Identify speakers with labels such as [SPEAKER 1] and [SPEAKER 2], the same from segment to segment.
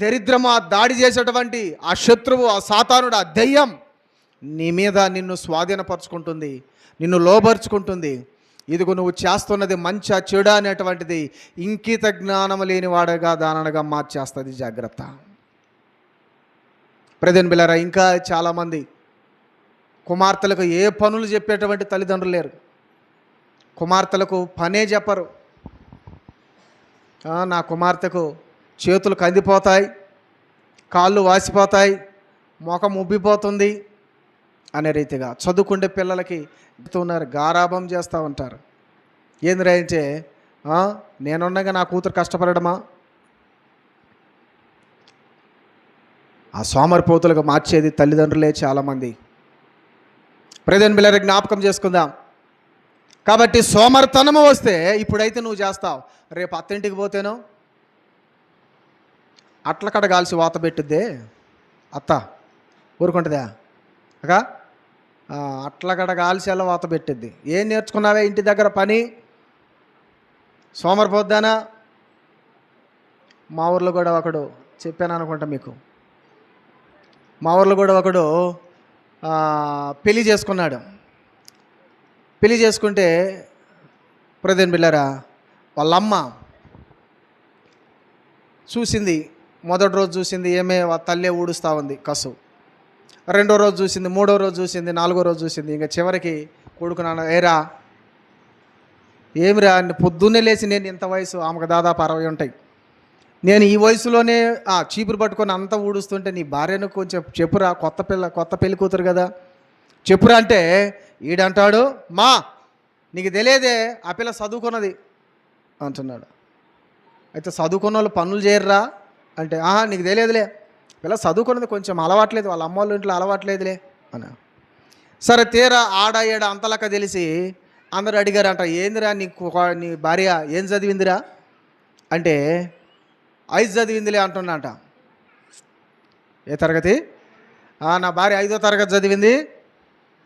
[SPEAKER 1] దరిద్రము ఆ దాడి చేసేటువంటి ఆ శత్రువు ఆ సాతానుడు ఆ దెయ్యం నీ మీద నిన్ను స్వాధీనపరుచుకుంటుంది నిన్ను లోబరుచుకుంటుంది. ఇదిగో నువ్వు చేస్తున్నది మంచి చెడు అనేటువంటిది ఇంకిత జ్ఞానం లేని వాడగా దాననగా మార్చేస్తుంది జాగ్రత్త. ప్రజెంట్ బిల్లరా ఇంకా చాలామంది కుమార్తెలకు ఏ పనులు చెప్పేటువంటి తల్లిదండ్రులు లేరు. కుమార్తెలకు పనే చెప్పరు. నా కుమార్తెకు చేతులు కందిపోతాయి కాళ్ళు వాసిపోతాయి మొఖం ఉబ్బిపోతుంది అనే రీతిగా చదువుకుండే పిల్లలకి ఉన్నారు గారాభం చేస్తూ ఉంటారు. ఏంది రాయించే నేనున్నాగా నా కూతురు కష్టపడమా ఆ సోమరిపోతులకు మార్చేది తల్లిదండ్రులే చాలామంది. ప్రజన్ పిల్లలకి జ్ఞాపకం చేసుకుందాం. కాబట్టి సోమరితనము వస్తే ఇప్పుడైతే నువ్వు చేస్తావు. రేపు అత్తింటికి పోతేనో అట్ల కడగాల్సి వాత పెట్టుద్దే? అత్త ఊరుకుంటుందా? అగా అట్లకడ కాల్సి అలా వాత పెట్టిద్ది. ఏం నేర్చుకున్నావే ఇంటి దగ్గర పని? సోమరిపోద్దానా మా ఊర్లో కూడా ఒకడు చెప్పాను అనుకుంటా మీకు. మా ఊర్లో కూడా ఒకడు పెళ్ళి పెళ్ళి చేసుకున్నాడు. పెళ్ళి చేసుకుంటే ప్రదేన్ బిళ్ళారా వాళ్ళ అమ్మ చూసింది మొదటి రోజు చూసింది ఏమే తల్లే ఊడుస్తూ ఉంది కసు. రెండో రోజు చూసింది మూడో రోజు చూసింది నాలుగో రోజు చూసింది. ఇంకా చివరికి కొడుకున్నాను ఏరా? ఏమిరా పొద్దున్నే లేచి నేను ఇంత వయసు? ఆమెకు దాదాపు అరవై ఉంటాయి. నేను ఈ వయసులోనే ఆ చీపురు పట్టుకొని అంత ఊడుస్తుంటే నీ భార్యను కొంచెం చెప్పురా? కొత్త పిల్ల కొత్త పెళ్ళి కూతురు కదా. చెప్పురా అంటే ఈడంటాడు మా నీకు తెలియదే ఆ పిల్ల చదువుకున్నది అంటున్నాడు. అయితే చదువుకున్న వాళ్ళు పనులు చేయర్రా? అంటే ఆహా నీకు తెలియదులే. పిల్ల చదువుకున్నది కొంచెం అలవాట్లేదు వాళ్ళ అమ్మ వాళ్ళ ఇంట్లో అలవాట్లేదులే. అని సరే తీరా ఆడ ఏడ అంతలక తెలిసి అందరూ అడిగారంట ఏందిరా నీకు నీ భార్య ఏం చదివిందిరా? అంటే ఐదు చదివిందిలే అంటున్నాట ఏ తరగతి? నా భార్య ఐదో తరగతి చదివింది.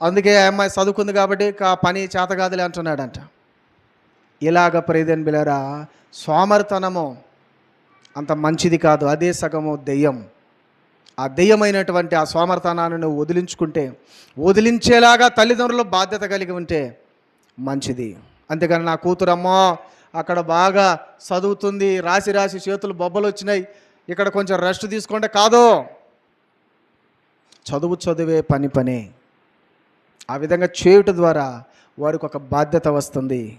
[SPEAKER 1] అందుకే ఆ అమ్మాయి చదువుకుంది కాబట్టి కా పని చేతగాదులే అంటున్నాడంట. ఇలాగ ప్రేదన్ బిలరా సోమరితనము అంత మంచిది కాదు అదే సగము దెయ్యం. ఆ దెయ్యమైనటువంటి ఆ సోమర్తనాన్ని నువ్వు వదిలించుకుంటే వదిలించేలాగా తల్లిదండ్రులు బాధ్యత కలిగి ఉంటే మంచిది. అంతేగాని నా కూతురమ్మో అక్కడ బాగా చదువుతుంది రాసి రాసి చేతులు బొబ్బలు వచ్చినాయి ఇక్కడ కొంచెం రెస్ట్ తీసుకుంటే కాదో. చదువు చదివే పని పనే. ఆ విధంగా చేయుట ద్వారా వారికి ఒక బాధ్యత వస్తుంది.